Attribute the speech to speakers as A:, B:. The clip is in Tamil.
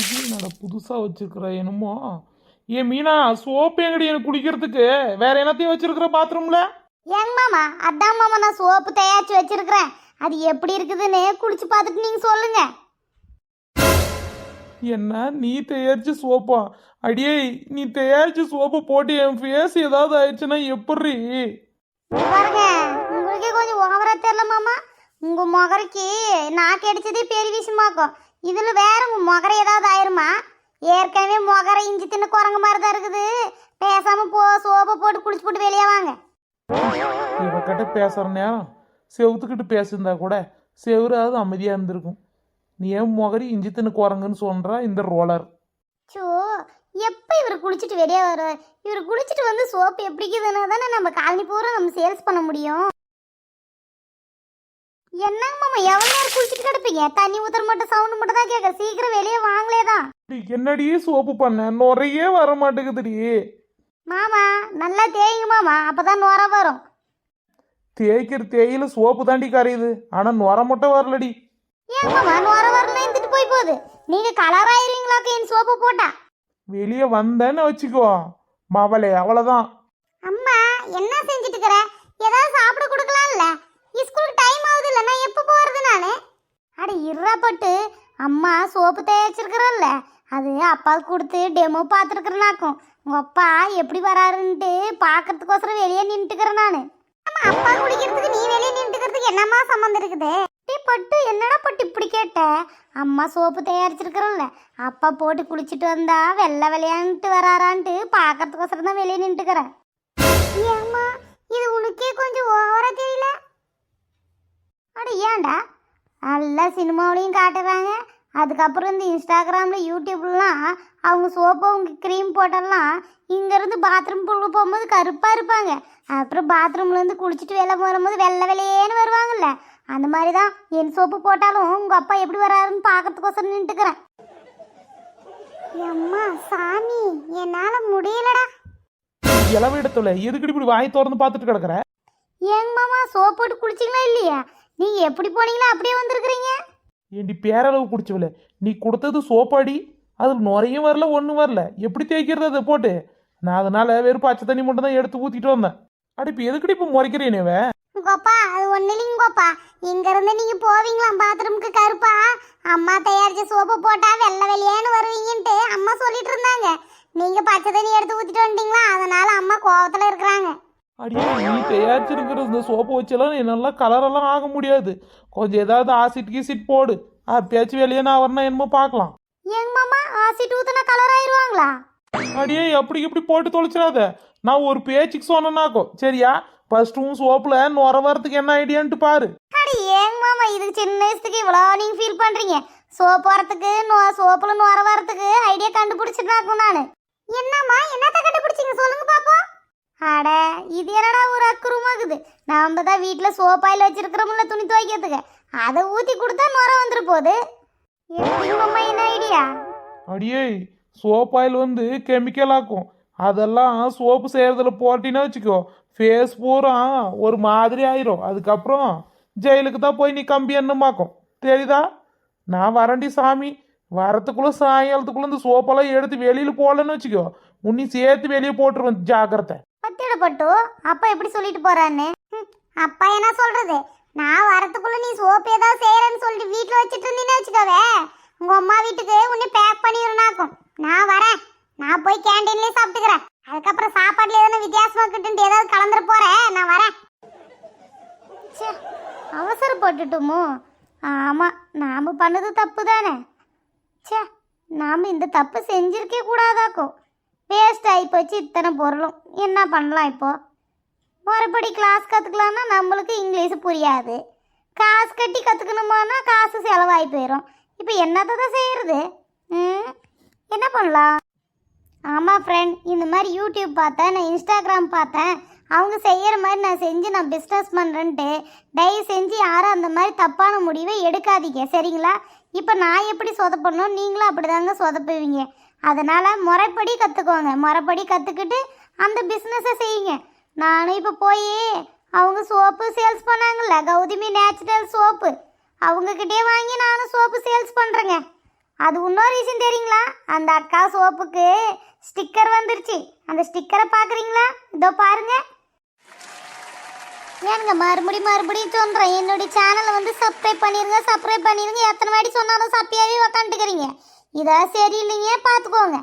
A: இது என்னடா புதுசாக வச்சிருக்கிற என்னமோ? ஏ மீனா சோப்பு எங்கடி எனக்கு குளிக்கிறதுக்கு வேற என்னத்தையும் வச்சிருக்கிற பாத்ரூம்ல?
B: ஏங்க மாமா அதான் மாமா நான் சோப்பு தயாரிச்சு வச்சிருக்கிறேன். அது எப்படி இருக்குதுன்னு குளிச்சு பார்த்துட்டு நீங்க சொல்லுங்க.
A: என்ன? நீ தயாரிச்ச சோப்பா? அடியே நீ தயாரிச்ச சோப்பு போட்டு என் ஃபேஸ் ஏதாவது ஆயிடுச்சுன்னா எப்படி?
B: பாருங்க உங்களுக்கே கொஞ்சம் ஓவரா தெரியல மாமா. உங்க முகரைக்கு நான் கிடைச்சதே பெரிய விஷயமாக்கும் இதுல வேற உங்க முகரை ஏதாவது ஆயிருமா? ஏற்கனவே முகரை இஞ்சி தின்னு குரங்க மாதிரி தான் இருக்குது. பேசாம போ சோப்பை போட்டு குளிச்சு போட்டு வெளியே வாங்க.
A: இவகிட்ட பேசுற நேரம் செவுத்துக்கிட்டு பேசியிருந்தா கூட செவுறாவது அமைதியாக இருந்திருக்கும். நீ ஏன் முகரி இஞ்சி தின்னு குரங்குன்னு சொல்றா இந்த ரோலர்?
B: சோ எப்போ இவர் குளிச்சுட்டு வெளியே வருவார்? இவர் குளிச்சுட்டு வந்து சோப்பு எப்படிக்குதுன்னு தானே நம்ம காலனி பூரா நம்ம சேல்ஸ் பண்ண முடியும். என்னங்க மாமா எவ்வளோ நேரம் குளிச்சுட்டு கிடப்பீங்க? தண்ணி ஊத்துற மட்டும் சவுண்டு மட்டும் தான் கேட்க சீக்கிரம் வெளியே வாங்களே தான்.
A: என்னடி சோப்பு பண்ண? நுறையே வர மாட்டேங்குதுடி.
B: மாமா நல்லா தேயுங்க மாமா. அப்பதான் நுர வரும்.
A: தேய்க்கிற தேயில சோப்பு தாண்டி கரையுது. ஆனா நுர மட்டும் வரலடி.
B: ஏன் மாமா நுர வரல இருந்துட்டு போய் போகுது. நீங்க கலர் ஆயிருவீங்களாக்க என் சோப்பு போட்டா?
A: வெளியே வந்தேன்னு வச்சுக்கோ. மவளே அவ்வளோதான்
B: அம்மா என்ன செஞ்சுட்டு இருக்கிற ஏதாவது சாப்பிட கொடுக்கலாம்ல ஸ்கூலுக்கு டைம் ஆகுது இல்ல நான் எப்போ போறது நானு அட இருப்பட்டு அம்மா சோப்பு தயாரிச்சிருக்கிறல்ல அது அப்பாவுக்கு கொடுத்து டெமோ பார்த்துருக்குறனாக்கும். உங்கள் அப்பா எப்படி வராருன்ட்டு பார்க்கறதுக்கோசரம் வெளியே நின்றுக்கிறேன் நான். அப்பா குடிக்கிறதுக்கு நீ வெளியே நின்றுக்கிறதுக்கு என்னம்மா சம்மந்தம் இருக்குது? டீ பட்டு என்னடா பட்டு இப்படி கேட்ட? அம்மா சோப்பு தயாரிச்சிருக்கிறோம்ல அப்பா போட்டு குளிச்சுட்டு வந்தா வெள்ளை வெள்ளையான்ட்டு வராரான்ட்டு பார்க்கறதுக்கோசரம் தான் வெளியே நின்றுக்கிறேன் ஏம்மா இது உனக்கே கொஞ்சம் ஓவரா தெரியல. அட ஏன்டா? நல்லா சினிமாவிலையும் காட்டுறாங்க. அதுக்கப்புறம் இந்த இன்ஸ்டாகிராமில் யூடியூப்லாம் அவங்க சோப்பு அவங்க க்ரீம் போட்டெல்லாம் இங்கேருந்து பாத்ரூம் புள்ள போகும்போது கருப்பாக இருப்பாங்க. அப்புறம் பாத்ரூம்லேருந்து குளிச்சுட்டு வெளில வரும்போது வெள்ளை வெள்ளையேன்னு வருவாங்கல்ல. அந்த மாதிரி தான் என் சோப்பு போட்டாலும் உங்கள் அப்பா எப்படி வராருன்னு பார்க்கறதுக்கோசரம் நின்றுக்கிறேன் அம்மா சாமி என்னால் முடியலடா.
A: இளவிடத்துல எதுக்கடி இப்படி வாய் திறந்து பார்த்துட்டு கிடக்குற?
B: ஏங்க மாமா சோப் போட்டு குளிச்சிங்களா இல்லையா? நீங்க எப்படி போனீங்களோ அப்படியே வந்திருக்கிறீங்க.
A: ஏண்டி பேரளவு குடிச்சவல நீ கொடுத்தது சோப்பாடி அதில் நுறையும் வரல ஒன்றும் வரல. எப்படி தேய்க்கிறது அதை போட்டு? நான் அதனால வெறும் பச்சை தண்ணி மட்டும் தான் எடுத்து ஊற்றிட்டு வந்தேன். அடி இப்போ எதுக்கடி இப்போ முறைக்கிறேனேவ
B: கோப்பா அது ஒண்ணு இல்லைங்க கோப்பா இங்க இருந்து நீங்க போவீங்களாம் பாத்ரூமுக்கு கருப்பா? அம்மா தயாரிச்ச சோப்பு போட்டா வெள்ளை வெளியேன்னு வருவீங்கன்ட்டு அம்மா சொல்லிட்டு இருந்தாங்க. நீங்க பச்சை தண்ணி எடுத்து ஊத்திட்டு வந்துட்டீங்களா அதனால அம்மா கோவத்துல இருக்கிறாங்க.
A: அடியே நீ தயாரிச்சிருக்கிற இந்த சோப்பை வச்செல்லாம் என்னால் கலரெல்லாம் ஆக முடியாது. கொஞ்சம் ஏதாவது ஆசிட் கீசிட் போடு. அப்பயாச்சும் வெளியே நான் வரணும் என்னமோ பார்க்கலாம்.
B: மாமா ஆசிட் ஊத்துனா கலர் ஆயிருவாங்களா?
A: அடியே எப்படி இப்படி போட்டு தொலைச்சிடாத. நான் ஒரு பேச்சுக்கு சொன்னேனாக்கோ. சரியா? ஃபர்ஸ்ட்டும் சோப்பில் நுர வரதுக்கு என்ன ஐடியான்ட்டு பாரு.
B: அடி ஏங்க மாமா இதுக்கு சின்ன வயசுக்கு இவ்வளோ நீங்க ஃபீல் பண்றீங்க. சோப்பு வரத்துக்கு நோ சோப்புல நுர வரத்துக்கு ஐடியா கண்டுபிடிச்சிட்டாக்கும் நான். என்னம்மா என்னத்த கண்டுபிடிச்சீங்க சொல்லுங்க பாப்போம் அட இது என்னடா ஒரு இருக்குது நாம் தான் வீட்டில் சோப்பாயில் வச்சிருக்கிறோம்ல துணி துவைக்கிறதுக்கு. அதை ஊற்றி கொடுத்தா நுர வந்துரு போகுது. என்ன ஐடியா
A: அடியே சோப்பாயில் வந்து கெமிக்கல் ஆக்கும். அதெல்லாம் சோப்பு செய்கிறதுல போட்டினா வச்சுக்கோ ஃபேஸ் பூரா ஒரு மாதிரி ஆயிரும். அதுக்கப்புறம் ஜெயிலுக்கு தான் போய் நீ கம்பி எண்ணமாக்கும் தெரியுதா? நான் வரண்டி சாமி. வரத்துக்குள்ள சாயங்காலத்துக்குள்ள இந்த சோப்பெல்லாம் எடுத்து வெளியில் போகலன்னு வச்சுக்கோ. உன்னி சேர்த்து வெளியே போட்டுருவேன் ஜாக்கிரதை.
B: பத்திடப்பட்டு அப்பா எப்படி சொல்லிட்டு போறான்னு அப்பா என்ன சொல்றது? நான் வரத்துக்குள்ள நீ சோப்பு ஏதாவது செய்யறேன்னு சொல்லிட்டு வீட்டில் வச்சுட்டு இருந்தீன்னு வச்சுக்கவே. உங்க அம்மா வீட்டுக்கு உன்னை பேக் பண்ணிடுனாக்கும் நான் வரேன். நான் போய் கேண்டீன்லயே சாப்பிட்டுக்கிறேன். அதுக்கப்புறம் சாப்பாடுல எதனா வித்தியாசமா கிட்டு ஏதாவது கலந்துட போறேன். நான் வரேன். ச்சே, அவசரப்பட்டுட்டோமோ. ஆமா நாம பண்ணது தப்பு தானே ச்சே நாம இந்த தப்பு செஞ்சிருக்கே கூடாதாக்கும். வேஸ்ட் ஆகி போச்சு இத்தனை பொருளும். என்ன பண்ணலாம் இப்போது மறுபடி கிளாஸ் கற்றுக்கலான்னா நம்மளுக்கு இங்கிலீஷ் புரியாது. காசு கட்டி கற்றுக்கணுமானா காசு செலவாகி போயிடும் இப்போ என்னத்தை தான் செய்கிறது ம்? என்ன பண்ணலாம்? ஆமாம் ஃப்ரெண்ட் இந்த மாதிரி யூடியூப் பார்த்தேன் நான் இன்ஸ்டாகிராம் பார்த்தேன். அவங்க செய்கிற மாதிரி நான் செஞ்சு நான் பிஸ்னஸ் பண்ணுறேன்ட்டு தயவு செஞ்சு யாரும் அந்த மாதிரி தப்பான முடிவை எடுக்காதீங்க சரிங்களா? இப்போ நான் எப்படி சொதப்பணும்? நீங்களும் அப்படி தாங்க சொதப்புவீங்க. அதனால் முறைப்படி கற்றுக்கோங்க முறைப்படி கற்றுக்கிட்டு அந்த பிஸ்னஸை செய்யுங்க. நானும் இப்போ போய் அவங்க சோப்பு சேல்ஸ் பண்ணாங்கல்ல கௌதமி நேச்சுரல் சோப்பு அவங்கக்கிட்டே வாங்கி நானும் சோப்பு சேல்ஸ் பண்ணுறேங்க அது இன்னொரு விஷயம் தெரியுங்களா? அந்த அக்கா சோப்புக்கு ஸ்டிக்கர் வந்துருச்சு. அந்த ஸ்டிக்கரை பார்க்குறீங்களா இதோ பாருங்க. ஏனுங்க மறுபடியும் மறுபடியும் சொல்கிறேன் என்னுடைய சேனலை வந்து சப்ஸ்கிரைப் பண்ணிடுங்க சப்ஸ்கிரைப் பண்ணிடுங்க எத்தனை வாட்டி சொன்னாலும் சப்பியாகவே உக்காந்துக்கிறீங்க. இதான் சரியில்லைங்க பார்த்துக்கோங்க